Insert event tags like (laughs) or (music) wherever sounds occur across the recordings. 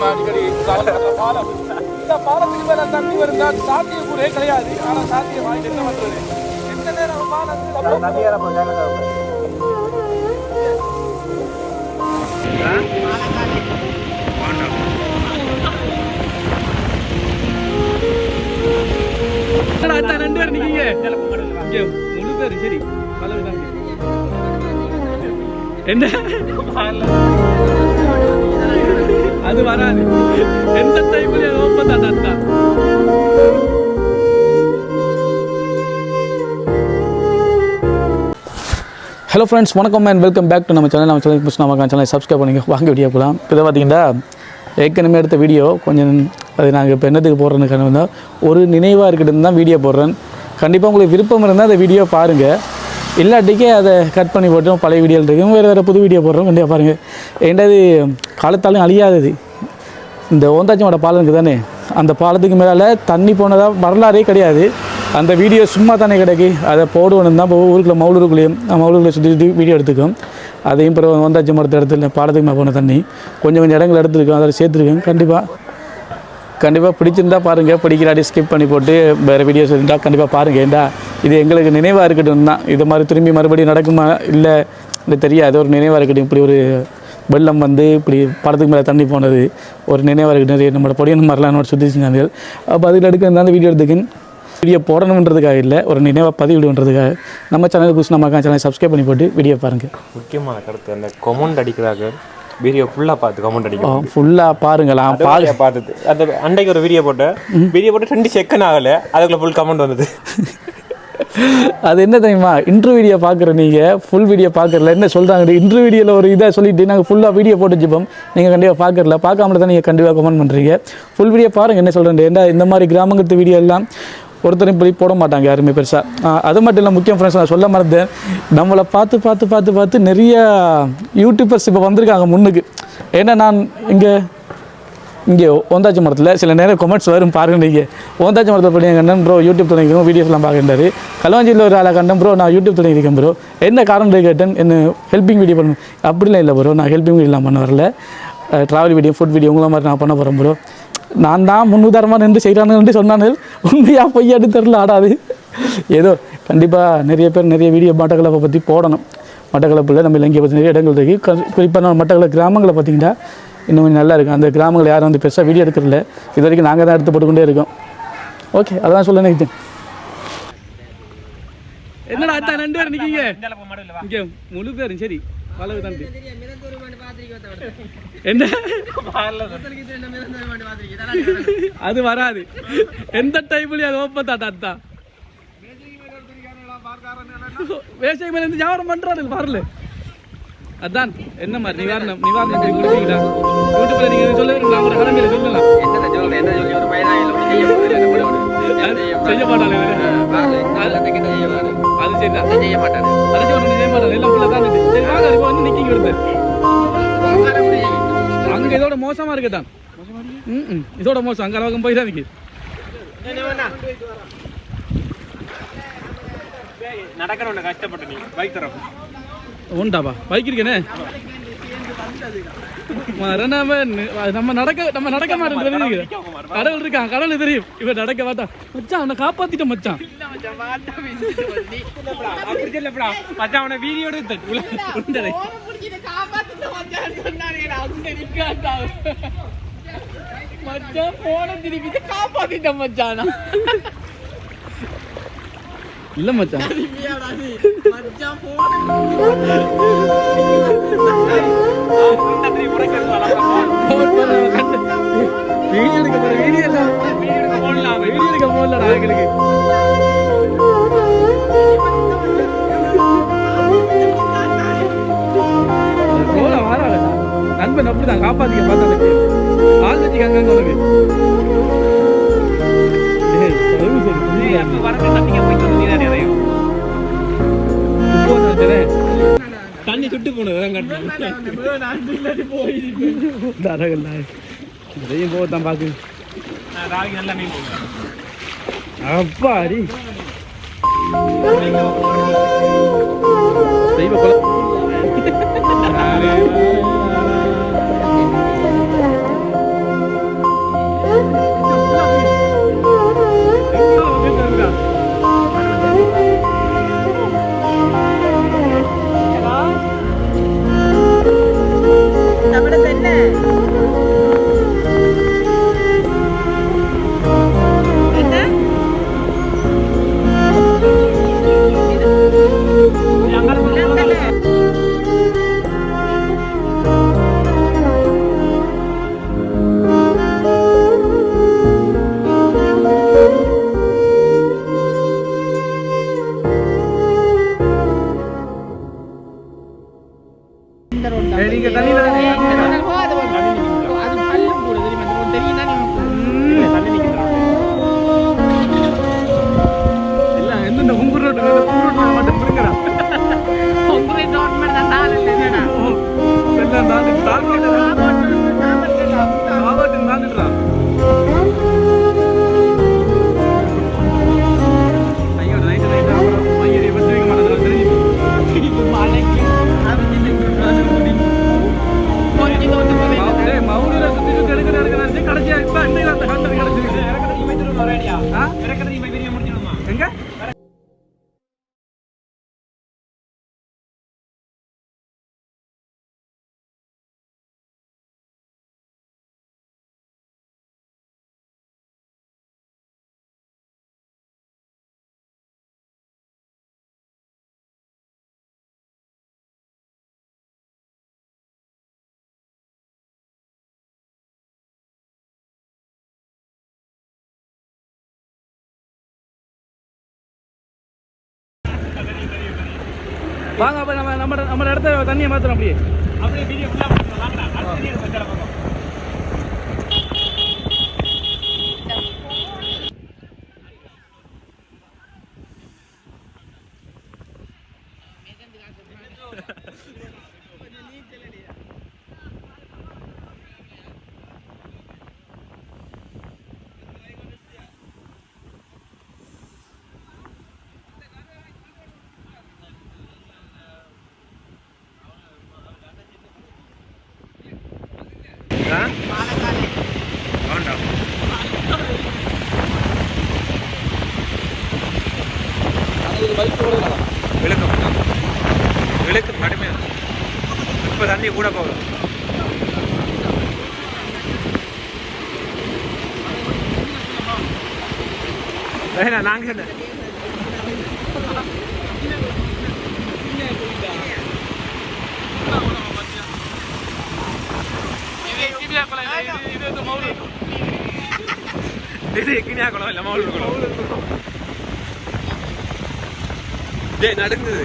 நம்ம அடிக்கடி பாலம். இந்த பாலத்துக்கு மேல தண்ணி வருந்தா சாத்தியக்கூறே கிடையாது. ஆனா சாத்தியமாயிட்டு என்ன பண்றது எந்த நேரம் பாலம் நதியார போய் ரெண்டு பேர் நிக்கீங்க இங்க முழு பேர் சரி. பலவு என்ன? அது வராது. எந்த டைம்ல ரொம்ப தான். ஹலோ ஃப்ரெண்ட்ஸ் வணக்கம் அண்ட் வெல்கம் பேக் டு நம்ம சேனல் நம்ம சேனல் புஷ் நம்ம சேனலை சப்ஸ்கிரைப் பண்ணிங்க வாங்க வீடியோ போகலாம் இதை பார்த்தீங்கன்னா ஏற்கனவே எடுத்த வீடியோ கொஞ்சம் அது நாங்கள் இப்போ என்னத்துக்கு போடுறதுக்கான ஒரு நினைவாக இருக்கட்டும் தான் வீடியோ போடுறேன். கண்டிப்பாக உங்களுக்கு விருப்பம் இருந்தால் அந்த வீடியோ பாருங்கள் இல்லாட்டிக்கே அதை கட் பண்ணி போட்டோம். பழைய வீடியோ இருக்கும். வேறு வேறு புது வீடியோ போடுறோம். கண்டிப்பாக பாருங்கள் ஏண்டாவது காலத்தாலும் அழியாதது. இந்த ஓந்தாச்சியோட பாலம் இருக்குது தானே? அந்த பாலத்துக்கு மேலே தண்ணி போனதாக வரலாறே கிடையாது. அந்த வீடியோ சும்மா தானே கிடைக்கு. அதை போடுவோன்னு தான் இப்போ ஊருக்குள்ள மவுளூருக்குள்ளேயும் மவுளூருக்குள்ளே சுற்றி சுற்றி வீடியோ எடுத்துக்கும். அதையும் பிறகு ஓந்தாச்சி மரத்தை இடத்துல பாலத்துக்கு மேலே போன தண்ணி. கொஞ்சம் கொஞ்சம் இடங்கள் எடுத்துருக்கோம். அதில் சேர்த்துருக்கேன் கண்டிப்பாக கண்டிப்பாக பிடிச்சிருந்தா பாருங்கள் பிடிக்கிறாடி ஸ்கிப் பண்ணி போட்டு வேறு வீடியோஸ் இருந்தால் கண்டிப்பாக பாருங்கள் ஏண்டா இது எங்களுக்கு நினைவாக இருக்கட்டும் தான். இது மாதிரி திரும்பி மறுபடியும் நடக்குமா? இல்லை இல்லை தெரியாது. ஒரு நினைவாக இருக்கட்டும். இப்படி ஒரு வெள்ளம் வந்து இப்படி படத்துக்கு மேலே தண்ணி போனது ஒரு நினைவாக இருக்கட்டும். நிறைய நம்மளோட பொடியன் மாதிரிலாம் என்னோட சுற்றி செஞ்சாங்க அப்போ அதில் எடுக்க அந்த வீடியோ எடுத்துக்கேன். வீடியோ போடணுன்றதுக்காக இல்லை ஒரு நினைவாக பதிவிடுன்றதுக்காக. நம்ம சேனல் புதுசு நம்ம சேனலை சப்ஸ்கிரைப் பண்ணி போட்டு வீடியோ பாருங்கள் முக்கியமான கருத்து அந்த கொமெண்ட் அடிக்கிறாங்க. வீடியோ ஃபுல்லாக பார்த்து கமெண்ட் அடிக்கிறாங்க. ஃபுல்லாக பாருங்களாம் பா பாருங்க பார்த்தது அந்த அன்றைக்கு ஒரு வீடியோ போட்டேன். வீடியோ போட்டு ரெண்டு செகண்ட் ஆகலை. அதுக்குள்ள ஃபுல் கமெண்ட் வந்தது. (laughs) அது என்ன தெரியுமா? இன்ட்ரு வீடியோ பார்க்குற நீங்கள் ஃபுல் வீடியோ பார்க்கறல என்ன சொல்கிறாங்க இன்ட்ரு வீடியோவில் ஒரு இதாக சொல்லிட்டு நாங்கள் ஃபுல்லாக வீடியோ போட்டு வச்சுப்போம் நீங்கள் கண்டிப்பாக பார்க்கறல பார்க்காம தான் நீங்கள் கண்டிப்பாக கமெண்ட் பண்ணுறீங்க ஃபுல் வீடியோ பாருங்கள் என்ன சொல்கிறேன் என்ன இந்த மாதிரி கிராமங்கத்து வீடியோ எல்லாம் ஒருத்தரையும் போய் போட மாட்டாங்க யாருமே பெருசாக அது மட்டும் இல்லை முக்கியம் ஃப்ரெண்ட்ஸ் நான் சொல்ல மறந்தேன். நம்மளை பார்த்து பார்த்து பார்த்து பார்த்து நிறைய யூடியூபர்ஸ் இப்போ வந்திருக்காங்க முன்னுக்கு. ஏன்னா நான் இங்கே இங்கே ஓந்தாச்சி மரத்தில் சில நேரம் கமெண்ட்ஸ் வரும் பாருங்க நீங்கள் ஓந்தாச்சி மரத்தில் படி கண்டன் ப்ரோ யூடியூப் தொடங்கிக்கிறோம் வீடியோஸ்லாம் பார்க்குறாரு கலவாஞ்சியில் ஒரு ஆளை கண்டன் ப்ரோ நான் யூடியூப் தொடங்கியிருக்கேன் ப்ரோ என்ன காரணம் கேட்டேன் என்ன ஹெல்பிங் வீடியோ பண்ணணும் அப்படிலாம் இல்லை ப்ரோ நான் ஹெல்பிங் வீடியோலாம் பண்ண வரல. ட்ராவல் வீடியோ ஃபுட் வீடியோ உங்களை மாதிரி நான் பண்ண போகிறேன் ப்ரோ நான் தான் முன்னுதாரணமாக நின்று செய்கிறானுன்னு சொன்னானு உண்மையாக பொய்யாட்டு தெரில ஆடாது ஏதோ கண்டிப்பாக நிறைய பேர் நிறைய வீடியோ மட்டக்களப்பை பற்றி போடணும். மட்டக்களப்பில் நம்ம இலங்கையை பற்றி நிறைய இடங்கள் இருக்குது குறிப்பாக நம்ம மட்டக்கள கிராமங்களை பார்த்தீங்கன்னா இன்னும் கொஞ்சம் நல்லா இருக்கும் அந்த கிராமங்கள் யாரும் வந்து பெருசாக வீடியோ எடுக்கிறதில்ல. இது வரைக்கும் நாங்கள் தான் எடுத்து போட்டுக்கொண்டே இருக்கோம். ஓகே அதான் சொல்ல நினைக்கிறேன் என்னடா அத்தா ரெண்டு பேர் நிற்கீங்க இங்கே முழு பேரும் சரி. பழகு தான் என்ன? அது வராது. எந்த டைம்லயும் அது ஓப்பன் தாட்டா அத்தா வேஷம் மேல இருந்து வியாபாரம் பண்றாரு வரல அதான். என்ன மாதிரி? நிவாரணம் நிவாரணம் செஞ்சு கொடுத்தீங்களா யூடியூப்ல நீங்க சொல்ல நான் ஒரு கடமையில சொல்லலாம். என்ன சொல்ல என்ன சொல்லி ஒரு பையன் செய்ய மாட்டாங்க அது சரி அது செய்ய மாட்டாங்க அது செய்ய மாட்டாங்க எல்லாம் ஃபுல்லா தான் சரி வாங்க இப்போ வந்து நிக்கிங்க விடுத்து அங்க இதோட மோசமா இருக்கு தான் ம். இதோட மோசம். அங்க அளவுக்கு போய் தான் இருக்கு நடக்கணும் கஷ்டப்பட்டு நீ பைக் தரப்போ உண்டாப்பா பைக் இருக்கேனே நம்ம நடக்க நம்ம நடக்க மாட்டேன் கடவுள் இருக்கான் கடவுள் தெரியும். இவன் நடக்க மாட்டா மச்சான் அவனை காப்பாத்திட்டோம் மச்சான். மச்சான் அவனை வீடியோ. மச்சான் போன திருப்பி காப்பாத்திட்டேன் மச்சானா. இல்ல மச்சான். வீடியோ எடுக்க போற வீடியோ வீடியோ எடுக்க போடல எங்களுக்கு. நண்பன் அப்படிதான் காப்பாத்திக்க பார்த்ததுக்கு. ஆள் வச்சுக்க உனக்கு. தண்ணி சுட்டு போனது கட்டணும் தரகல்ல இதையும் போத்தான் பாக்கு ராகி நல்லா மீன் அப்பாடி தெய்வ கொலை ரோடு தான். நீங்க தண்ணி ரோடு தான் போகாத ரோடு. அது பள்ளம் கூட தெரியுமா? இந்த ரோடு தெரியும் தானே உனக்கு? இல்ல எந்தெந்த குங்குர் ரோட்டு குங்குர் ரோட்டு மட்டும் புரிங்கிறா concrete road மாதிரி தான் தாள் இல்லை, என்னடா? எல்லாம் தாண்டி தாழ்வாட்டு வாங்க அப்ப நம்ம நம்ம நம்ம இடத்த தண்ணியை மாத்தணும் அப்படியே. விளக்கம் இப்போ தண்ணி கூட போகும் வேணா நாங்கள் என்ன இது கிணியா குளம் இல்லை மவுலூர் குளம் டேய் நடுங்குது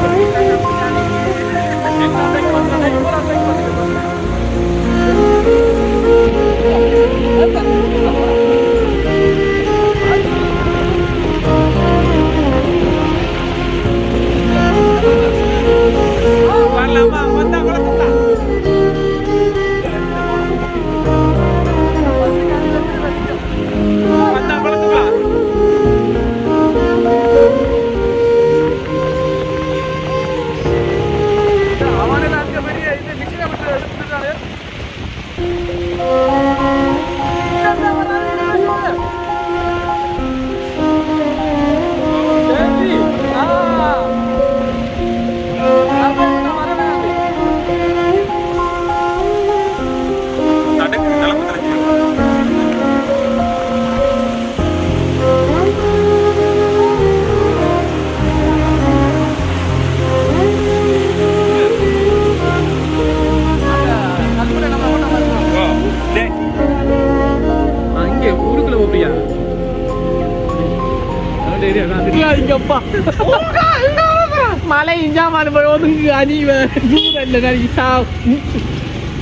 Thank you. Janeiro. இங்கப்பா மலை இஞ்சாமான போய் ஒதுங்கு அணிவ நடிச்சா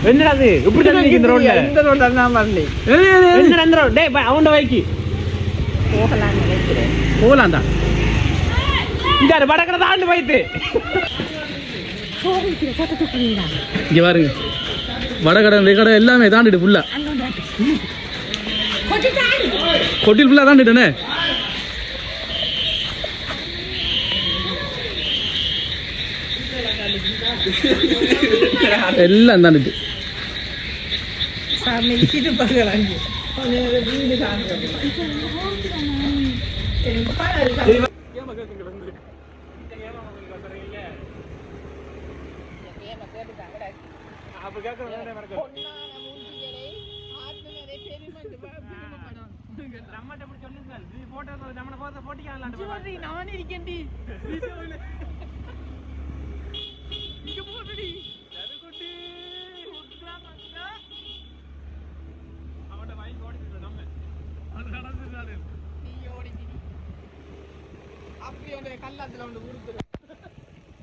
என்னடா அது இப்படி நிக்குது இந்த ரோட்ல இந்த ரோட்ல தான் வரல என்ன அந்த ரோட் டேய் பா அவன்ட வைக்கி. போகலாம் நினைக்கிறேன். போகலாம் தான் இந்த வடக்கட தாண்டு வைத்து இங்க பாருங்க. வடகடை கடை எல்லாமே தாண்டிட்டு ஃபுல்லா கொட்டில் ஃபுல்லா தாண்டிட்டேனே எல்லாம் தாண்டிட்டு பார்க்கலாம் போட்ட போட்டிக்கலாம் சிவரி, நான் இருக்கேன்டி. இங்க போடுடி. அவன்கிட்ட வாங்கி ஓடிட்டு நம்ம நீ ஓடிடி. அப்படி ஒன்று கல்லாத்துல ஒன்று உடுத்துரு.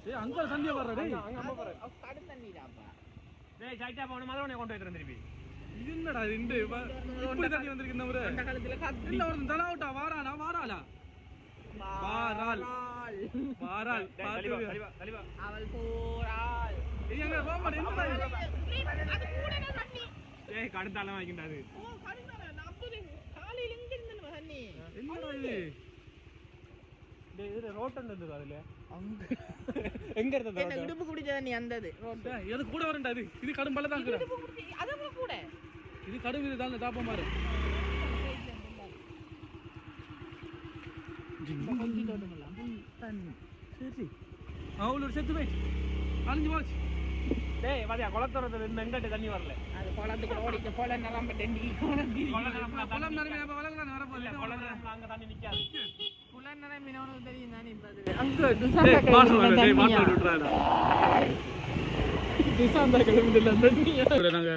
ஏய் அங்க சந்தியா வர்றா அவ கடும் தண்ணிடாப்பா. டேய் சைட்டா போன மாதிரி உன்னை கொண்டு வைக்கிறேன் திருப்பி என்னடா வ- இப்படி தண்ணி வந்திருக்கு இந்த முறை? அந்த காலத்துல கத்தி. இல்ல ஒரு தலை விட்டா வாரானா வாராளா? வாராள். வாராள். வாராள். பாத்து. அவள் போராள் ஏய் என்னடா இது? அது தண்ணி டேய், கடுத்தாலாம் வாங்கிட்டாரு ஓ கடுந்தானே நாற்பது காலையில எங்க இருந்து தண்ணி என்னடா இது? டேய் இது ரோட்டன் இருந்தது அதுல. (laughs) எங்க இருந்தது என்ன? இடுப்பு குடிச்ச தண்ணி அந்தது இது கூட வரண்டா இது. இது கடும் பல்ல தான் அதுவும் கூட இது கடும் இது தான் தாப்பம் பாரு. சரி. அவ்வளோ செத்து போய் அழிஞ்சு போச்சு. டேய் பாத்தியா குளத்தோரத்துல இருந்து எங்கிட்ட தண்ணி வரல. அது குளத்துக்கு ஓடிக்க போல நிரம்ப டெண்டி குளம் குளம் நிரம்பி வளர்க்கலாம் வரப்போகுது. குளத்துல அங்க தண்ணி நிக்காது.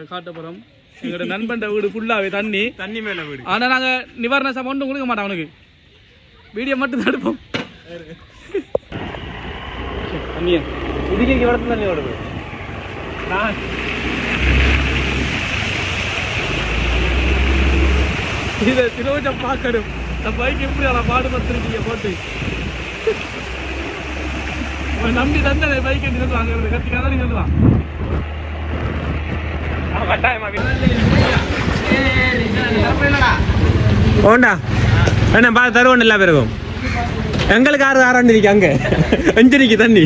காட்ட போறோம் எங்களோட நண்பன் வீடு ஃபுல்லாவே தண்ணி தண்ணி மேல வீடு ஆனா நாங்க நிவாரண சம் ஒன்றும் கொடுக்க மாட்டோம் அவனுக்கு வீடியோ மட்டும் தான் எடுப்போம் தண்ணியா இதுக்கு வரத்துல தண்ணி வருது நான் இதை திருவட்ட பார்க்கணும் இந்த பைக் எப்படி அதை பாடுபடுத்திருக்கீங்க போட்டு? நம்பி தந்தனை பைக் என்று சொல்லுவாங்க கத்தி கதை சொல்லுவான் கட்டாயமா ஓண்டா என்ன பா தருவோம் எல்லா பேருக்கும். எங்களுக்கு ஆறு ஆறாண்டு இருக்கு அங்க? அஞ்சரிக்கு தண்ணி.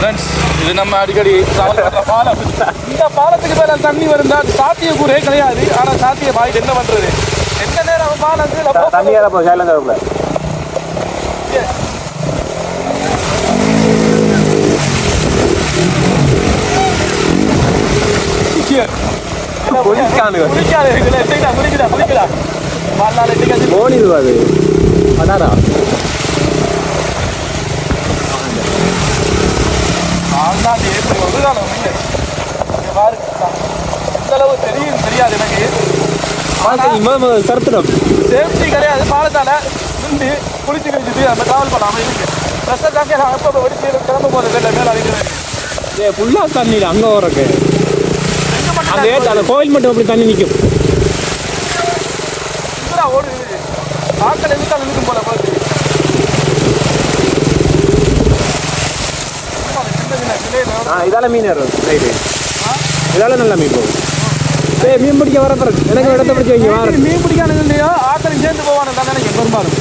ஃப்ரெண்ட்ஸ் இது நம்ம அடிக்கடி பாலம். இந்த பாலத்துக்கு மேல தண்ணி வருந்தா சாத்திய கூறே கிடையாது. ஆனா சாத்திய பாய்ட்டு என்ன பண்றது? எந்த நேரம் பாலம் தண்ணி ஏற போ சேலம் தரப்புல குளிக்காது இதுல எப்படிடா குளிக்குதா குளிக்குதா வாழ்நாள் என்னைக்காச்சும் ஓடிடுவா அது அடாரா வாழ்நாள் ஏற்று ஒரு காலம் இல்லை இங்க பாரு எந்த அளவு தெரியும் தெரியாது எனக்கு. கருத்துடம் சேஃப்டி கிடையாது. பாலத்தால நின்று குளிச்சு கழிச்சுட்டு நம்ம டிராவல் பண்ணாம இருக்கு. ட்ரெஸ்ஸை தாக்கி நான் எப்போ வெடிச்சு கிளம்ப போகிறது இல்லை மேலே அடிக்கிறது ஏ ஃபுல்லா தண்ணி அங்க வரக்கு அந்த ஏத்த அந்த கோயில் மட்டும் அப்படி தண்ணி நிக்கும். சுந்தரா ஓடுது ஆட்கள் எதுக்காக நிற்கும் போல பார்த்து இதால மீன் ஏறும் ரைட்டு இதால நல்ல மீன் போகும். ஏய் மீன் பிடிக்க வர பிறகு எனக்கு இடத்த பிடிச்சி வைங்க வார மீன் பிடிக்கானுங்க இல்லையோ ஆட்கள் சேர்ந்து போவானு தான் நினைக்கிறேன் பெரும்பாலும்.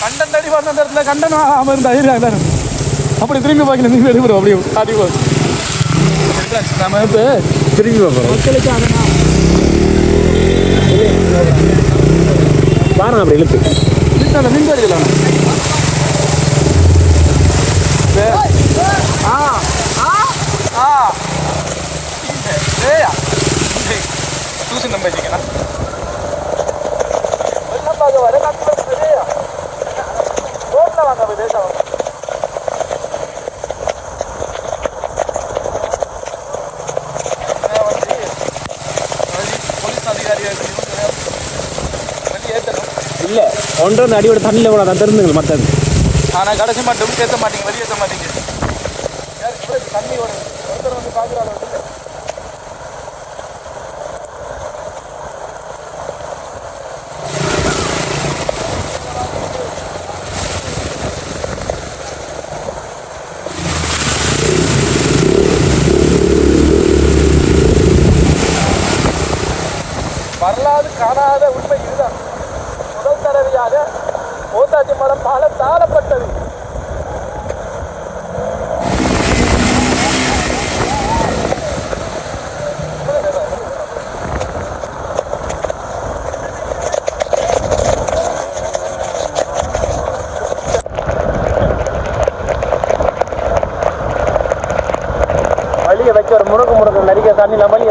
கண்டன் தடி வந்த இடத்துல கண்டன் ஆகாம இருந்தா இருந்தா அப்படி திரும்பி பார்க்கல நீங்க எடுக்கிறோம் அப்படியே ஆடி போ. நம்ம இப்போ திரும்பி பார்ப்போம். மக்களுக்கு அதனால் பாருங்க அப்படி இழுத்து. அந்த மின் அடிக்கலாம் இல்ல ஒன்றரை அடியோட தண்ணியில கூட தான் தெரிஞ்சுங்க மற்றது ஆனால் கடைசி மட்டும் ஏற்ற மாட்டீங்க வெளியேற்ற மாட்டீங்க. தண்ணி ஒரு ஒருத்தர் வந்து பார்க்குறாரு மூத்தாச்சி மலம் பாலம் தாளப்பட்டது. வச்சு ஒரு முறுக்கு முறுக்கு நடிகை தண்ணியில் வழி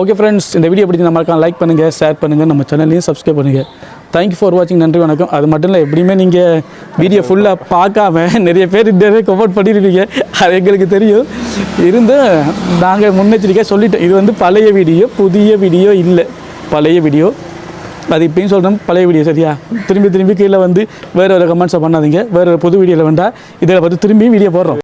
ஓகே ஃப்ரெண்ட்ஸ் இந்த வீடியோ பிடிச்சி நம்மளுக்கு லைக் பண்ணுங்கள் ஷேர் பண்ணுங்கள் நம்ம சேனல்லையும் சப்ஸ்கிரைப் பண்ணுங்கள் தேங்க்யூ ஃபார் வாட்சிங் நன்றி வணக்கம். அது மட்டும் இல்லை எப்படியுமே நீங்கள் வீடியோ ஃபுல்லாக பார்க்காம நிறைய பேர் நிறைய கமெண்ட் பண்ணியிருப்பீங்க அது எங்களுக்கு தெரியும். இருந்து நாங்கள் முன்னெச்சரிக்கையாக சொல்லிட்டோம். இது வந்து பழைய வீடியோ புதிய வீடியோ இல்லை. பழைய வீடியோ அது இப்பயும் சொல்கிறோம் பழைய வீடியோ சரியா? திரும்பி திரும்பி கீழே வந்து வேறு ஒரு கமெண்ட்ஸை பண்ணாதீங்க. வேறு ஒரு புது வீடியோவில் வேண்டாம் இதில் பார்த்து திரும்பியும் வீடியோ போடுறோம்.